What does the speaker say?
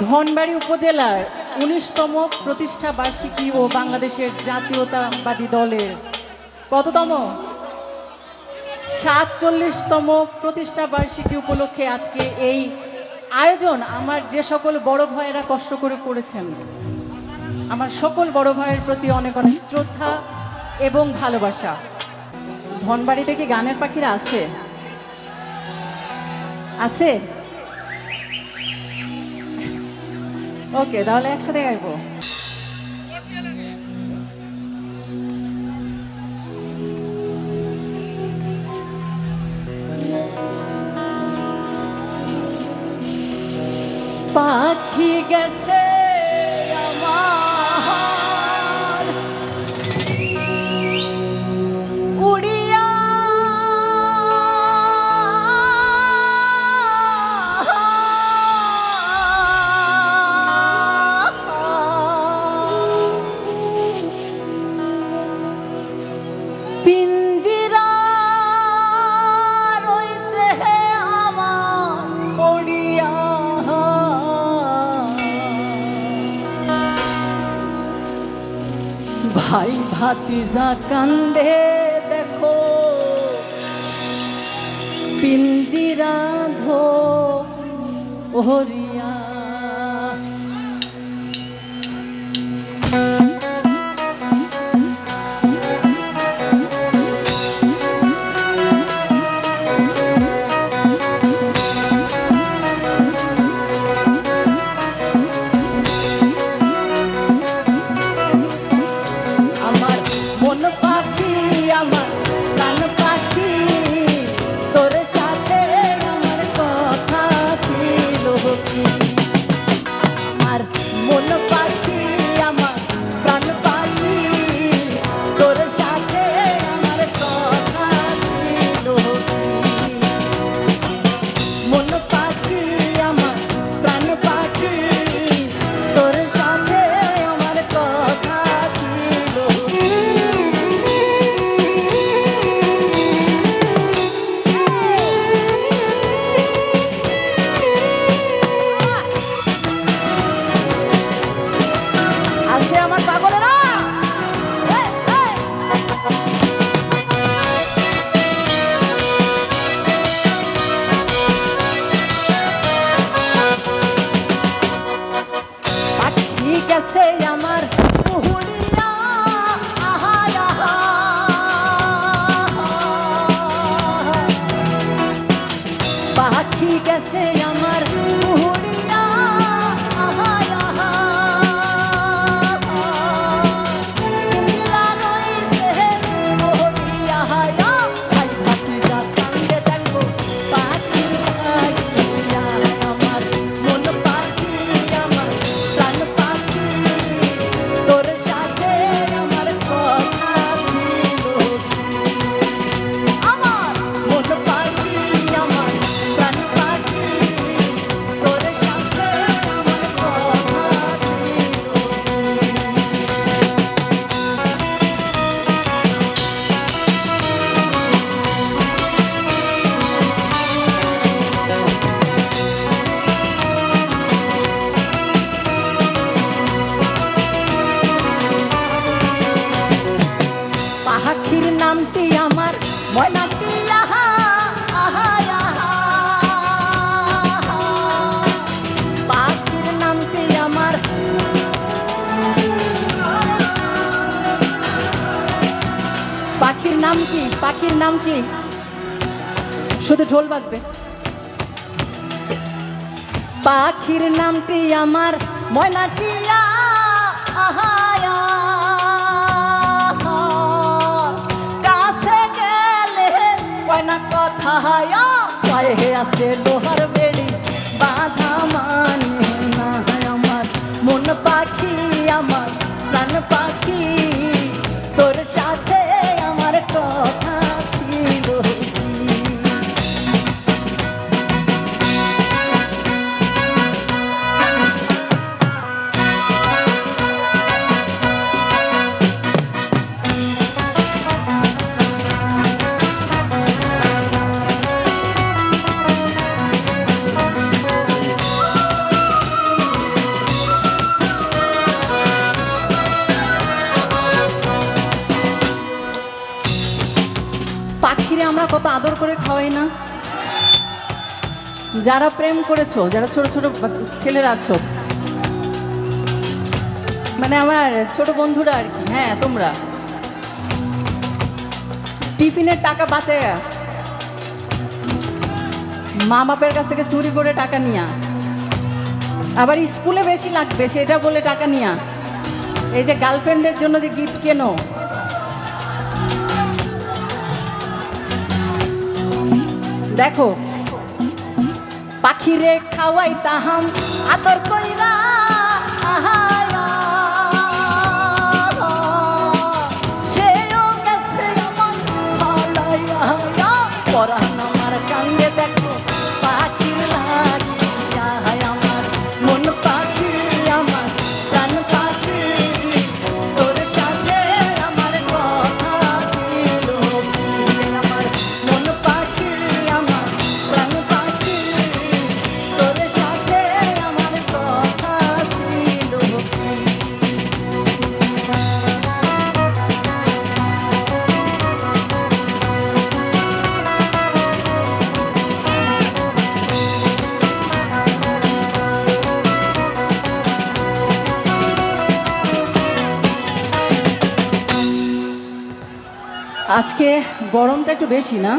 ধনবাড়ি উপজেলার উনিশতম প্রতিষ্ঠা বার্ষিকী ও বাংলাদেশের জাতীয়তাবাদী দলের কততম? সাতচল্লিশতম প্রতিষ্ঠা বার্ষিকী উপলক্ষে আজকে এই আয়োজন আমার যে সকল বড় ভাইয়েরা কষ্ট করে করেছেন। আমার সকল বড় ভাইয়ের প্রতি অনেক অনেক শ্রদ্ধা এবং ভালোবাসা। ধনবাড়িতে কি গানের পাখিরা আছে? আছে? ওকে তাহলে একসাথে গাইবো। পাখি গেছে ভাই ভাতিজা কান্দে দেখো। পিঞ্জিরা ধো ওহরিয়া আমার প্রাণ পাখি গেছে আমার পাখির নাম কি? শুধু ঢোল বাজবে। পাখির নামটি আমার ময়নাটিয়া। কাছে গেলে ময়না কথা পায়ে আছে লোহার বেড়ি। বাধা মানে না আমার। মন পাখি আমার, প্রাণ পাখি কত আদর করে খাওয়াই না? যারা প্রেম করেছ, যারা ছোট ছোট ছেলেরা আছো মানে আমার ছোট বন্ধুরা আর কি হ্যাঁ তোমরা। টিফিনের টাকা বাঁচায়া মা বাপের কাছ থেকে চুরি করে টাকা নিয়া। আবার স্কুলে বেশি লাগবে, সেটা বলে টাকা নিয়া। এই যে গার্লফ্রেন্ডের জন্য যে গিফট কেনো দেখো। পাখিরে খাওয়াই তাহাম আতর কইরা গেছে আমার কান্দে দেখো পাখির আজকে গরমটা একটু বেশি না?